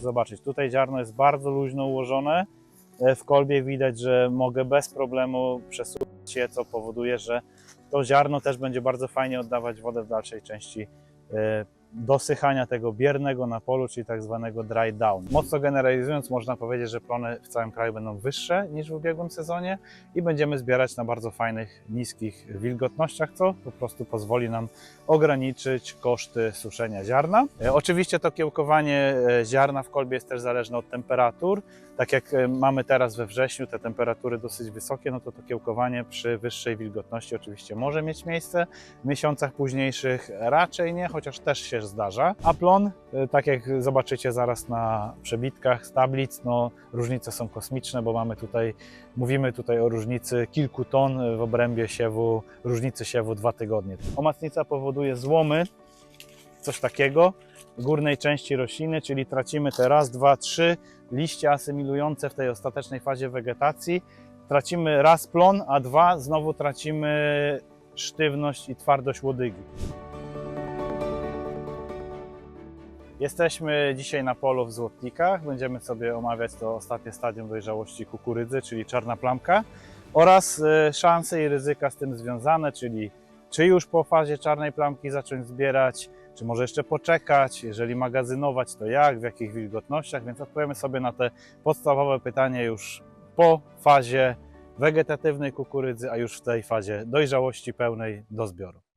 zobaczyć. Tutaj ziarno jest bardzo luźno ułożone. E, W kolbie widać, że mogę bez problemu przesuwać je, co powoduje, że to ziarno też będzie bardzo fajnie oddawać wodę w dalszej części e, dosychania tego biernego na polu, czyli tak zwanego dry down. Mocno generalizując, można powiedzieć, że plony w całym kraju będą wyższe niż w ubiegłym sezonie i będziemy zbierać na bardzo fajnych, niskich wilgotnościach, co po prostu pozwoli nam ograniczyć koszty suszenia ziarna. E, Oczywiście to kiełkowanie e, ziarna w kolbie jest też zależne od temperatur. Tak jak e, mamy teraz we wrześniu te temperatury dosyć wysokie, no to to kiełkowanie przy wyższej wilgotności oczywiście może mieć miejsce. W miesiącach późniejszych raczej nie, chociaż też się zdarza. A plon, e, tak jak zobaczycie zaraz na przebitkach z tablic, no różnice są kosmiczne, bo mamy tutaj, mówimy tutaj o różnicy kilku ton w obrębie siewu, różnicy siewu dwa tygodnie. Omacnica powoduje złomy, coś takiego górnej części rośliny, czyli tracimy te raz, dwa, trzy liście asymilujące w tej ostatecznej fazie wegetacji. Tracimy raz plon, a dwa znowu tracimy sztywność i twardość łodygi. Jesteśmy dzisiaj na polu w Złotnikach. Będziemy sobie omawiać to ostatnie stadium dojrzałości kukurydzy, czyli czarna plamka oraz e, szanse i ryzyka z tym związane, czyli czy już po fazie czarnej plamki zacząć zbierać, czy może jeszcze poczekać, jeżeli magazynować, to jak, w jakich wilgotnościach, więc odpowiemy sobie na te podstawowe pytania już po fazie wegetatywnej kukurydzy, a już w tej fazie dojrzałości pełnej do zbioru.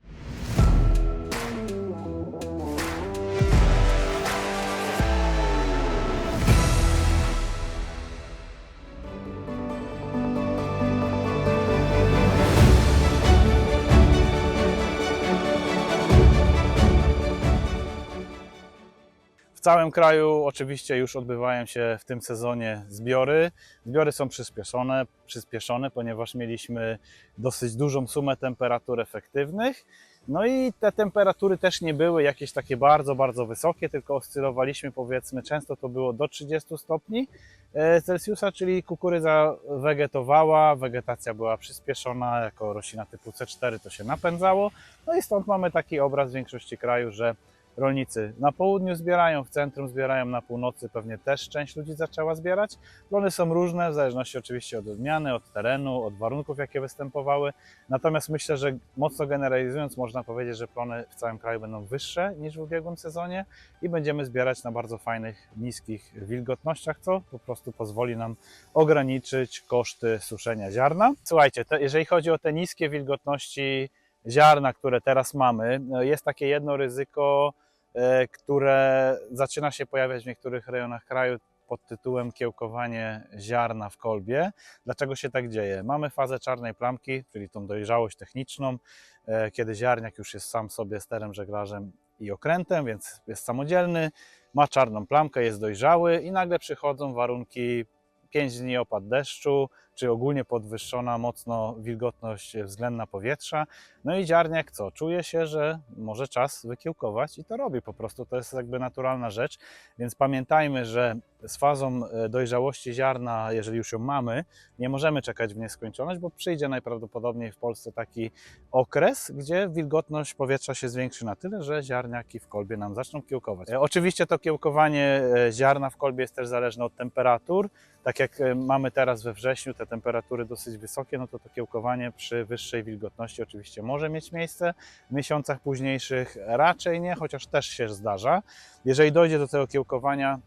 Całym kraju oczywiście już odbywają się w tym sezonie zbiory. Zbiory są przyspieszone, przyspieszone, ponieważ mieliśmy dosyć dużą sumę temperatur efektywnych. No i te temperatury też nie były jakieś takie bardzo, bardzo wysokie, tylko oscylowaliśmy powiedzmy, często to było do 30 stopni e, Celsjusza, czyli kukurydza wegetowała, wegetacja była przyspieszona, jako roślina typu C4 to się napędzało. No i stąd mamy taki obraz w większości kraju, że rolnicy na południu zbierają, w centrum zbierają, na północy pewnie też część ludzi zaczęła zbierać. Plony są różne, w zależności oczywiście od odmiany, od terenu, od warunków, jakie występowały. Natomiast myślę, że mocno generalizując, można powiedzieć, że plony w całym kraju będą wyższe niż w ubiegłym sezonie i będziemy zbierać na bardzo fajnych, niskich wilgotnościach, co po prostu pozwoli nam ograniczyć koszty suszenia ziarna. Słuchajcie, te, jeżeli chodzi o te niskie wilgotności ziarna, które teraz mamy, no jest takie jedno ryzyko, e, które zaczyna się pojawiać w niektórych rejonach kraju pod tytułem kiełkowanie ziarna w kolbie. Dlaczego się tak dzieje? Mamy fazę czarnej plamki, czyli tą dojrzałość techniczną, e, kiedy ziarniak już jest sam sobie sterem, żeglarzem i okrętem, więc jest samodzielny, ma czarną plamkę, jest dojrzały i nagle przychodzą warunki 5 dni opad deszczu, czy ogólnie podwyższona mocno wilgotność względna powietrza. No i ziarniak co? Czuje się, że może czas wykiełkować i to robi po prostu. To jest jakby naturalna rzecz, więc pamiętajmy, że z fazą e, dojrzałości ziarna, jeżeli już ją mamy, nie możemy czekać w nieskończoność, bo przyjdzie najprawdopodobniej w Polsce taki okres, gdzie wilgotność powietrza się zwiększy na tyle, że ziarniaki w kolbie nam zaczną kiełkować. E, Oczywiście to kiełkowanie e, ziarna w kolbie jest też zależne od temperatur. Tak jak mamy teraz we wrześniu te temperatury dosyć wysokie, no to to kiełkowanie przy wyższej wilgotności oczywiście może mieć miejsce. W miesiącach późniejszych raczej nie, chociaż też się zdarza. Jeżeli dojdzie do tego kiełkowania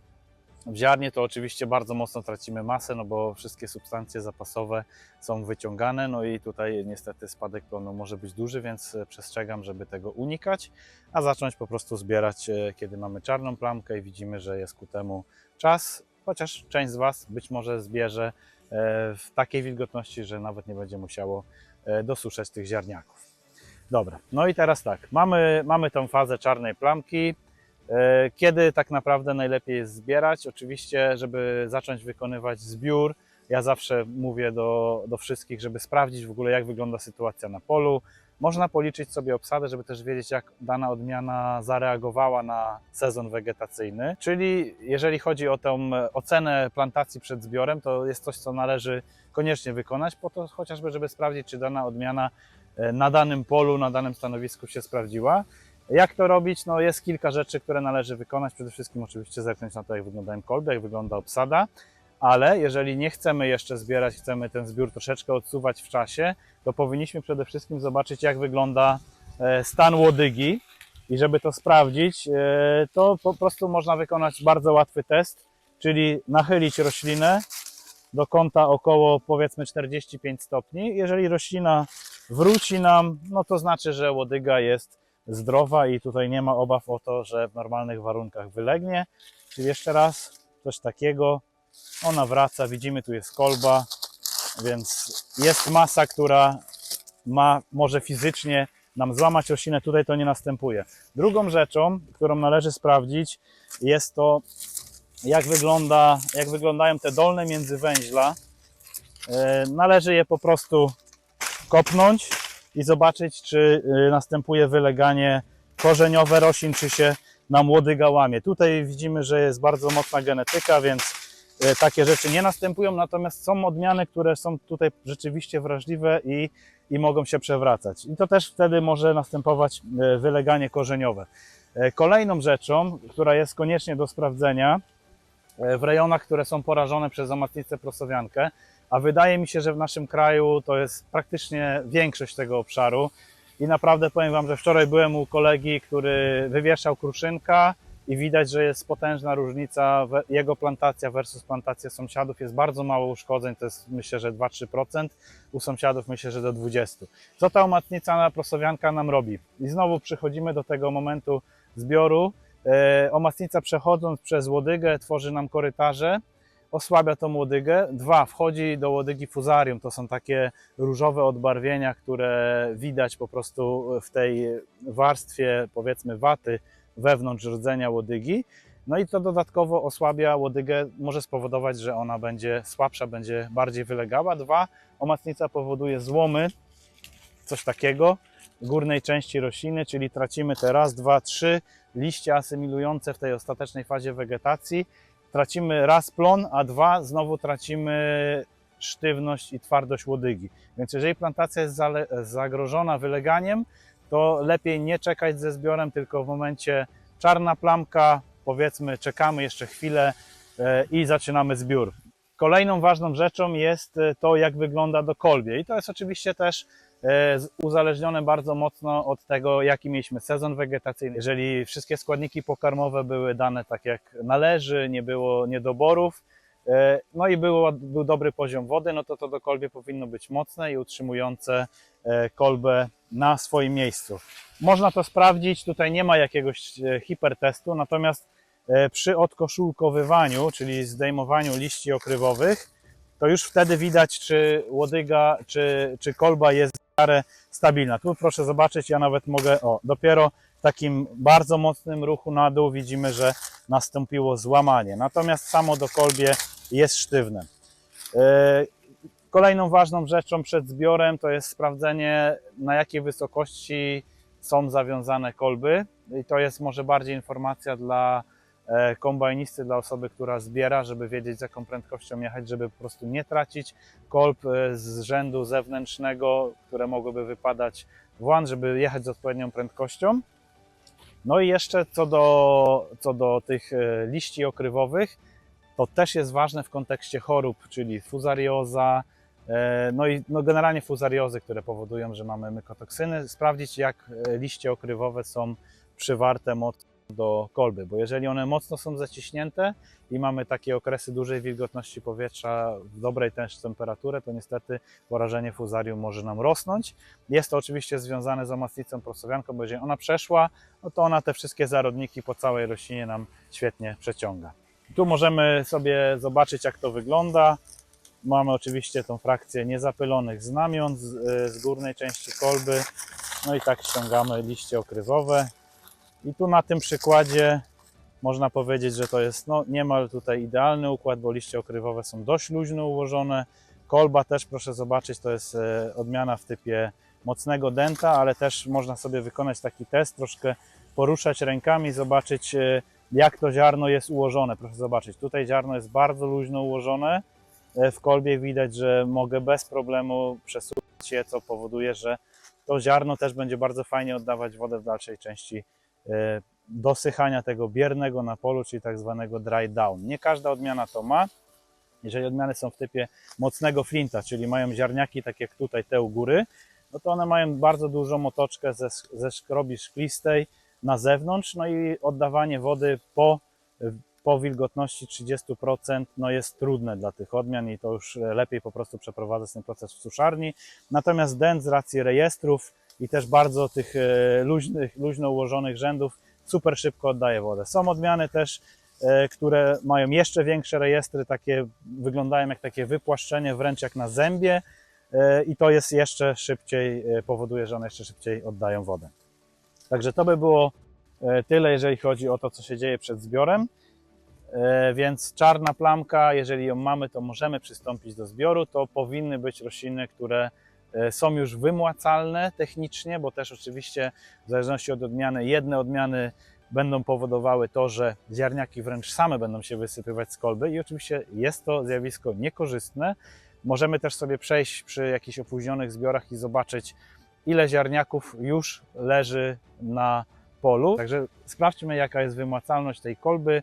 w ziarnie, to oczywiście bardzo mocno tracimy masę, no bo wszystkie substancje zapasowe są wyciągane, no i tutaj niestety spadek plonu może być duży, więc e, przestrzegam, żeby tego unikać, a zacząć po prostu zbierać, e, kiedy mamy czarną plamkę i widzimy, że jest ku temu czas, chociaż część z Was być może zbierze e, w takiej wilgotności, że nawet nie będzie musiało dosuszać tych ziarniaków. Dobra, no i teraz tak, mamy, mamy tą fazę czarnej plamki. E, Kiedy tak naprawdę najlepiej jest zbierać? Oczywiście, żeby zacząć wykonywać zbiór, ja zawsze mówię do, do wszystkich, żeby sprawdzić w ogóle, jak wygląda sytuacja na polu. Można policzyć sobie obsadę, żeby też wiedzieć, jak dana odmiana zareagowała na sezon wegetacyjny. Czyli jeżeli chodzi o tę ocenę plantacji przed zbiorem, to jest coś, co należy koniecznie wykonać, po to chociażby, żeby sprawdzić, czy dana odmiana e, na danym polu, na danym stanowisku się sprawdziła. Jak to robić? No jest kilka rzeczy, które należy wykonać. Przede wszystkim oczywiście zerknąć na to, jak wyglądają kolby, jak wygląda obsada, ale jeżeli nie chcemy jeszcze zbierać, chcemy ten zbiór troszeczkę odsuwać w czasie, to powinniśmy przede wszystkim zobaczyć, jak wygląda e, stan łodygi. I żeby to sprawdzić, e, to po prostu można wykonać bardzo łatwy test, czyli nachylić roślinę do kąta około powiedzmy 45 stopni. Jeżeli roślina wróci nam, no to znaczy, że łodyga jest zdrowa i tutaj nie ma obaw o to, że w normalnych warunkach wylegnie. Czyli jeszcze raz coś takiego. Ona wraca, widzimy tu jest kolba, więc jest masa, która ma, może fizycznie nam złamać roślinę, tutaj to nie następuje. Drugą rzeczą, którą należy sprawdzić, jest to, jak, wygląda, jak wyglądają te dolne międzywęźla. E, Należy je po prostu kopnąć i zobaczyć, czy y, następuje wyleganie korzeniowe roślin, czy się nam łodyga łamie. Tutaj widzimy, że jest bardzo mocna genetyka, więc y, takie rzeczy nie następują, natomiast są odmiany, które są tutaj rzeczywiście wrażliwe i, i mogą się przewracać. I to też wtedy może następować y, wyleganie korzeniowe. Kolejną rzeczą, która jest koniecznie do sprawdzenia w rejonach, które są porażone przez omacnicę prosowiankę, a wydaje mi się, że w naszym kraju to jest praktycznie większość tego obszaru. I naprawdę powiem Wam, że wczoraj byłem u kolegi, który wywieszał kruszynka i widać, że jest potężna różnica. Jego plantacja versus plantacja sąsiadów jest bardzo mało uszkodzeń, to jest myślę, że 2-3%. U sąsiadów myślę, że do 20%. Co ta omacnica prosowianka nam robi? I znowu przychodzimy do tego momentu zbioru. E, Omacnica przechodząc przez łodygę tworzy nam korytarze, osłabia tą łodygę. Dwa, wchodzi do łodygi fuzarium. To są takie różowe odbarwienia, które widać po prostu w tej warstwie, powiedzmy, waty wewnątrz rdzenia łodygi. No i to dodatkowo osłabia łodygę, może spowodować, że ona będzie słabsza, będzie bardziej wylegała. Dwa, omacnica powoduje złomy, coś takiego, górnej części rośliny, czyli tracimy te raz, dwa, trzy liście asymilujące w tej ostatecznej fazie wegetacji tracimy raz plon, a dwa znowu tracimy sztywność i twardość łodygi. Więc jeżeli plantacja jest zagrożona wyleganiem, to lepiej nie czekać ze zbiorem, tylko w momencie czarna plamka, powiedzmy, czekamy jeszcze chwilę e, i zaczynamy zbiór. Kolejną ważną rzeczą jest e, to, jak wygląda do kolbie. I to jest oczywiście też uzależnione bardzo mocno od tego, jaki mieliśmy sezon wegetacyjny. Jeżeli wszystkie składniki pokarmowe były dane tak jak należy, nie było niedoborów, e, no i było, był dobry poziom wody, no to to do kolbie powinno być mocne i utrzymujące e, kolbę na swoim miejscu. Można to sprawdzić, tutaj nie ma jakiegoś e, hipertestu, natomiast e, przy odkoszulkowywaniu, czyli zdejmowaniu liści okrywowych, to już wtedy widać, czy łodyga, czy, czy kolba jest w miarę stabilna. Tu proszę zobaczyć, ja nawet mogę, o, dopiero w takim bardzo mocnym ruchu na dół widzimy, że nastąpiło złamanie. Natomiast samo do kolbie jest sztywne. E, Kolejną ważną rzeczą przed zbiorem to jest sprawdzenie, na jakiej wysokości są zawiązane kolby. I to jest może bardziej informacja dla kombajnisty, dla osoby, która zbiera, żeby wiedzieć z jaką prędkością jechać, żeby po prostu nie tracić kolb e, z rzędu zewnętrznego, które mogłyby wypadać w łan, żeby jechać z odpowiednią prędkością. No i jeszcze co do, co do tych e, liści okrywowych, to też jest ważne w kontekście chorób, czyli fuzarioza, e, no i no generalnie fuzariozy, które powodują, że mamy mykotoksyny, sprawdzić jak e, liście okrywowe są przywarte do kolby, bo jeżeli one mocno są zaciśnięte i mamy takie okresy dużej wilgotności powietrza w dobrej też temperaturę, to niestety porażenie fuzarium może nam rosnąć. Jest to oczywiście związane z omacnicą prosowianką, bo jeżeli ona przeszła, no to ona te wszystkie zarodniki po całej roślinie nam świetnie przeciąga. Tu możemy sobie zobaczyć, jak to wygląda. Mamy oczywiście tą frakcję niezapylonych znamion z, z górnej części kolby. No i tak ściągamy liście okrywowe. I tu na tym przykładzie można powiedzieć, że to jest no, niemal tutaj idealny układ, bo liście okrywowe są dość luźno ułożone. Kolba też proszę zobaczyć, to jest e, odmiana w typie mocnego denta, ale też można sobie wykonać taki test, troszkę poruszać rękami, zobaczyć e, jak to ziarno jest ułożone. Proszę zobaczyć, tutaj ziarno jest bardzo luźno ułożone. E, W kolbie widać, że mogę bez problemu przesuwać je, co powoduje, że to ziarno też będzie bardzo fajnie oddawać wodę w dalszej części dosychania tego biernego na polu, czyli tak zwanego dry down. Nie każda odmiana to ma. Jeżeli odmiany są w typie mocnego flinta, czyli mają ziarniaki, tak jak tutaj te u góry, no to one mają bardzo dużą otoczkę ze, ze szkrobi szklistej na zewnątrz, no i oddawanie wody po, po wilgotności 30% no jest trudne dla tych odmian i to już lepiej po prostu przeprowadzać ten proces w suszarni. Natomiast dent z racji rejestrów i też bardzo tych e, luźnych, luźno ułożonych rzędów super szybko oddaje wodę. Są odmiany też, e, które mają jeszcze większe rejestry, takie wyglądają jak takie wypłaszczenie, wręcz jak na zębie e, i to jest jeszcze szybciej, powoduje, że one jeszcze szybciej oddają wodę. Także to by było tyle, jeżeli chodzi o to, co się dzieje przed zbiorem. Więc czarna plamka, jeżeli ją mamy, to możemy przystąpić do zbioru. To powinny być rośliny, które są już wymłacalne technicznie, bo też oczywiście w zależności od odmiany, jedne odmiany będą powodowały to, że ziarniaki wręcz same będą się wysypywać z kolby i oczywiście jest to zjawisko niekorzystne. Możemy też sobie przejść przy jakichś opóźnionych zbiorach i zobaczyć, ile ziarniaków już leży na polu. Także sprawdźmy, jaka jest wymłacalność tej kolby, e,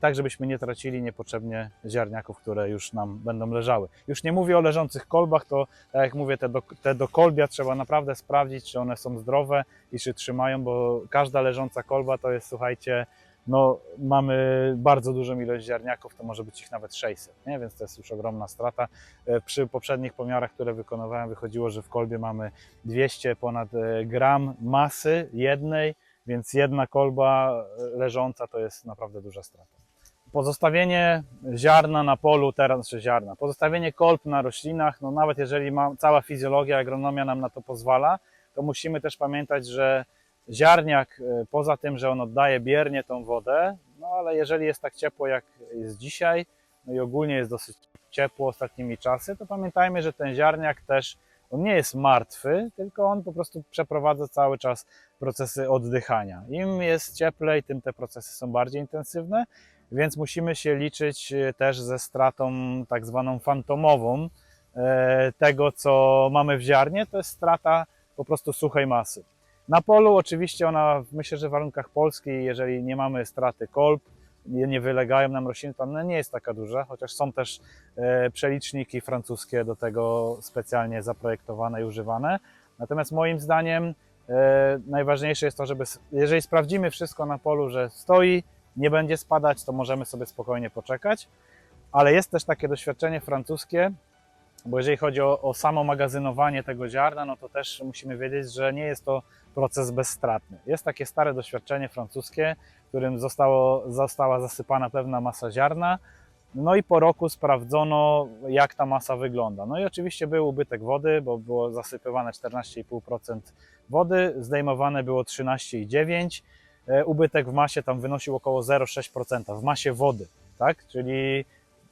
tak żebyśmy nie tracili niepotrzebnie ziarniaków, które już nam będą leżały. Już nie mówię o leżących kolbach, to tak jak mówię, te do, te do kolbia trzeba naprawdę sprawdzić, czy one są zdrowe i czy trzymają, bo każda leżąca kolba to jest, słuchajcie, no mamy bardzo dużą ilość ziarniaków, to może być ich nawet 600, nie? więc to jest już ogromna strata. E, Przy poprzednich pomiarach, które wykonywałem, wychodziło, że w kolbie mamy 200 ponad e, gram masy jednej, więc jedna kolba e, leżąca to jest naprawdę duża strata. Pozostawienie ziarna na polu, teraz czy ziarna, pozostawienie kolb na roślinach, no nawet jeżeli ma, cała fizjologia, agronomia nam na to pozwala, to musimy też pamiętać, że ziarniak, e, poza tym, że on oddaje biernie tą wodę, no ale jeżeli jest tak ciepło jak jest dzisiaj, no i ogólnie jest dosyć ciepło ostatnimi czasy, to pamiętajmy, że ten ziarniak też, on nie jest martwy, tylko on po prostu przeprowadza cały czas procesy oddychania. Im jest cieplej, tym te procesy są bardziej intensywne, więc musimy się liczyć e, też ze stratą tak zwaną fantomową e, tego, co mamy w ziarnie, to jest strata po prostu suchej masy. Na polu oczywiście ona, myślę, że w warunkach Polski, jeżeli nie mamy straty kolb, nie, wylegają nam rośliny, to ona nie jest taka duża, chociaż są też e, przeliczniki francuskie do tego specjalnie zaprojektowane i używane. Natomiast moim zdaniem e, najważniejsze jest to, żeby, jeżeli sprawdzimy wszystko na polu, że stoi, nie będzie spadać, to możemy sobie spokojnie poczekać. Ale jest też takie doświadczenie francuskie, bo jeżeli chodzi o, o samo magazynowanie tego ziarna, no to też musimy wiedzieć, że nie jest to proces bezstratny. Jest takie stare doświadczenie francuskie, którym zostało, została zasypana pewna masa ziarna, no i po roku sprawdzono, jak ta masa wygląda. No i oczywiście był ubytek wody, bo było zasypywane 14,5% wody, zdejmowane było 13,9%. E, Ubytek w masie tam wynosił około 0,6% w masie wody, tak? Czyli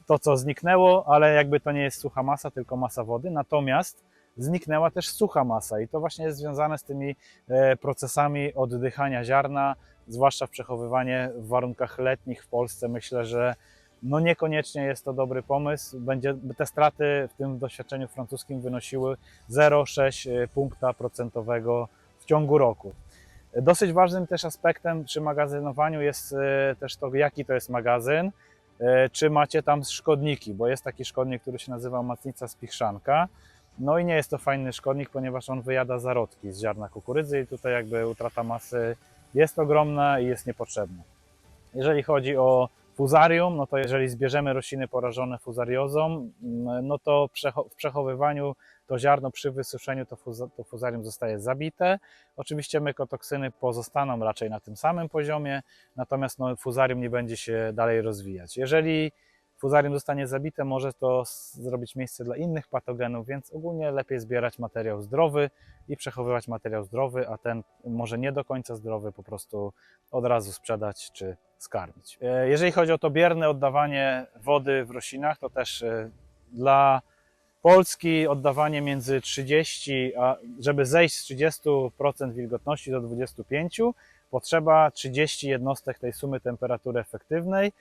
to, co zniknęło, ale jakby to nie jest sucha masa, tylko masa wody. Natomiast zniknęła też sucha masa i to właśnie jest związane z tymi e, procesami oddychania ziarna, zwłaszcza w przechowywanie w warunkach letnich w Polsce. Myślę, że no niekoniecznie jest to dobry pomysł. Będzie, te straty w tym doświadczeniu francuskim wynosiły 0,6 punkta procentowego w ciągu roku. Dosyć ważnym też aspektem przy magazynowaniu jest e, też to, jaki to jest magazyn, e, czy macie tam szkodniki, bo jest taki szkodnik, który się nazywa matnica spichrzanka. No i nie jest to fajny szkodnik, ponieważ on wyjada zarodki z ziarna kukurydzy i tutaj jakby utrata masy jest ogromna i jest niepotrzebna. Jeżeli chodzi o fuzarium, no to jeżeli zbierzemy rośliny porażone fuzariozą, no to w przechowywaniu to ziarno przy wysuszeniu to, fuza- to fuzarium zostaje zabite. Oczywiście mykotoksyny pozostaną raczej na tym samym poziomie, natomiast no, fuzarium nie będzie się dalej rozwijać. Jeżeli fuzarium zostanie zabite, może to zrobić miejsce dla innych patogenów, więc ogólnie lepiej zbierać materiał zdrowy i przechowywać materiał zdrowy, a ten może nie do końca zdrowy po prostu od razu sprzedać czy skarmić. E, Jeżeli chodzi o to bierne oddawanie wody w roślinach, to też e, dla Polski oddawanie między 30, a żeby zejść z 30% wilgotności do 25%, potrzeba 30 jednostek tej sumy temperatury efektywnej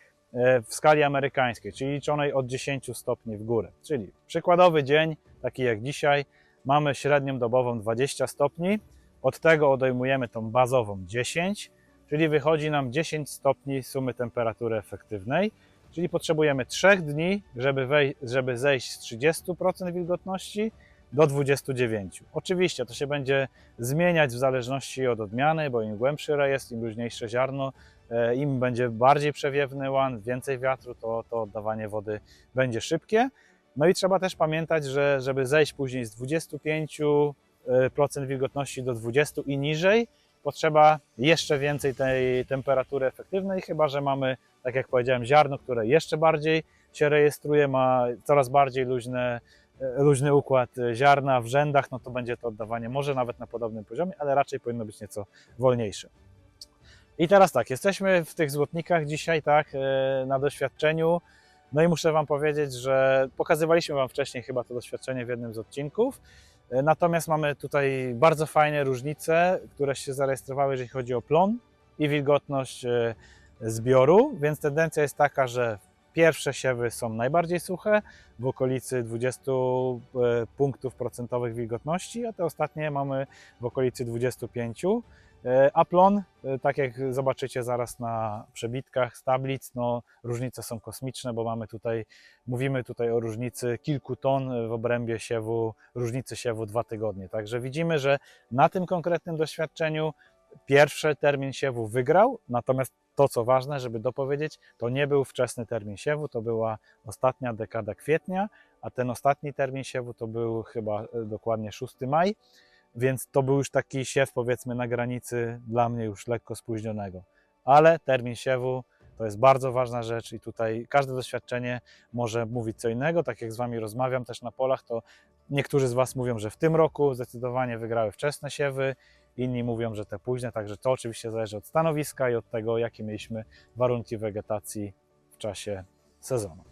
w skali amerykańskiej, czyli liczonej od 10 stopni w górę. Czyli przykładowy dzień, taki jak dzisiaj, mamy średnią dobową 20 stopni, od tego odejmujemy tą bazową 10, czyli wychodzi nam 10 stopni sumy temperatury efektywnej, czyli potrzebujemy 3 dni, żeby, żeby zejść z 30% wilgotności do 29%. Oczywiście to się będzie zmieniać w zależności od odmiany, bo im głębszy rejestr, im luźniejsze ziarno, e, im będzie bardziej przewiewny łan, więcej wiatru, to, to oddawanie wody będzie szybkie. No i trzeba też pamiętać, że żeby zejść później z 25% wilgotności do 20% i niżej, potrzeba jeszcze więcej tej temperatury efektywnej, chyba że mamy, tak jak powiedziałem, ziarno, które jeszcze bardziej się rejestruje, ma coraz bardziej luźne, e, luźny układ ziarna w rzędach, no to będzie to oddawanie może nawet na podobnym poziomie, ale raczej powinno być nieco wolniejsze. I teraz tak, jesteśmy w tych złotnikach dzisiaj, tak, e, na doświadczeniu. No i muszę Wam powiedzieć, że pokazywaliśmy Wam wcześniej chyba to doświadczenie w jednym z odcinków. E, Natomiast mamy tutaj bardzo fajne różnice, które się zarejestrowały, jeżeli chodzi o plon i wilgotność e, zbioru, więc tendencja jest taka, że pierwsze siewy są najbardziej suche, w okolicy 20 e, punktów procentowych wilgotności, a te ostatnie mamy w okolicy 25. E, A plon, tak jak zobaczycie zaraz na przebitkach z tablic, no różnice są kosmiczne, bo mamy tutaj, mówimy tutaj o różnicy kilku ton w obrębie siewu, różnicy siewu dwa tygodnie. Także widzimy, że na tym konkretnym doświadczeniu pierwszy termin siewu wygrał, natomiast to co ważne, żeby dopowiedzieć, to nie był wczesny termin siewu, to była ostatnia dekada kwietnia, a ten ostatni termin siewu to był chyba e, dokładnie 6 maj, więc to był już taki siew powiedzmy na granicy dla mnie już lekko spóźnionego. Ale termin siewu to jest bardzo ważna rzecz i tutaj każde doświadczenie może mówić co innego. Tak jak z Wami rozmawiam też na polach, to niektórzy z Was mówią, że w tym roku zdecydowanie wygrały wczesne siewy, inni mówią, że te późne, także to oczywiście zależy od stanowiska i od tego, jakie mieliśmy warunki wegetacji w czasie sezonu.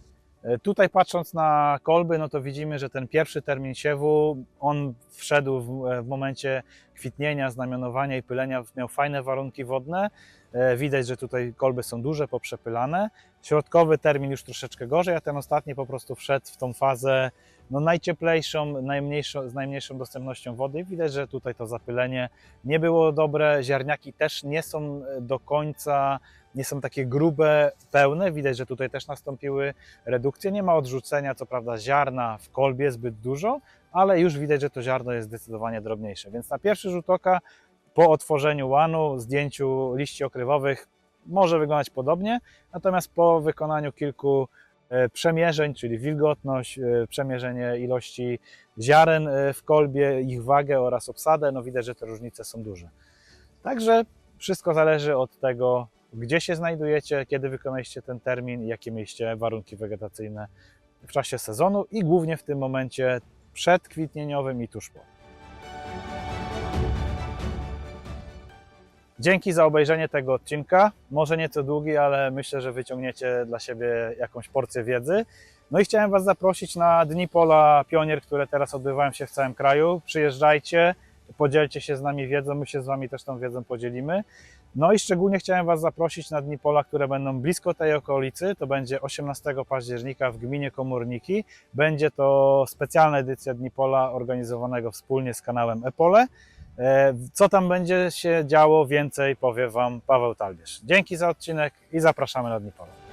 E, Tutaj patrząc na kolby, no to widzimy, że ten pierwszy termin siewu, on wszedł w, w momencie kwitnienia, znamionowania i pylenia, miał fajne warunki wodne. E, Widać, że tutaj kolby są duże, poprzepylane. Środkowy termin już troszeczkę gorzej, a ten ostatni po prostu wszedł w tą fazę no, najcieplejszą, najmniejszą, z najmniejszą dostępnością wody. Widać, że tutaj to zapylenie nie było dobre. Ziarniaki też nie są e, do końca, nie są takie grube, pełne. Widać, że tutaj też nastąpiły redukcje. Nie ma odrzucenia, co prawda, ziarna w kolbie zbyt dużo, ale już widać, że to ziarno jest zdecydowanie drobniejsze. Więc na pierwszy rzut oka, po otworzeniu łanu, zdjęciu liści okrywowych, może wyglądać podobnie, natomiast po wykonaniu kilku e, przemierzeń, czyli wilgotność, e, przemierzenie ilości ziaren e, w kolbie, ich wagę oraz obsadę, no widać, że te różnice są duże. Także wszystko zależy od tego, gdzie się znajdujecie, kiedy wykonaliście ten termin, jakie mieliście warunki wegetacyjne w czasie sezonu i głównie w tym momencie przedkwitnieniowym i tuż po. Dzięki za obejrzenie tego odcinka. Może nieco długi, ale myślę, że wyciągniecie dla siebie jakąś porcję wiedzy. No i chciałem Was zaprosić na Dni Pola Pionier, które teraz odbywają się w całym kraju. Przyjeżdżajcie, podzielcie się z nami wiedzą, my się z Wami też tą wiedzą podzielimy. No i szczególnie chciałem Was zaprosić na Dni Pola, które będą blisko tej okolicy. To będzie 18 października w gminie Komórniki. Będzie to specjalna edycja Dni Pola organizowanego wspólnie z kanałem Epole. E, Co tam będzie się działo więcej, powie Wam Paweł Talbierz. Dzięki za odcinek i zapraszamy na Dni Pola.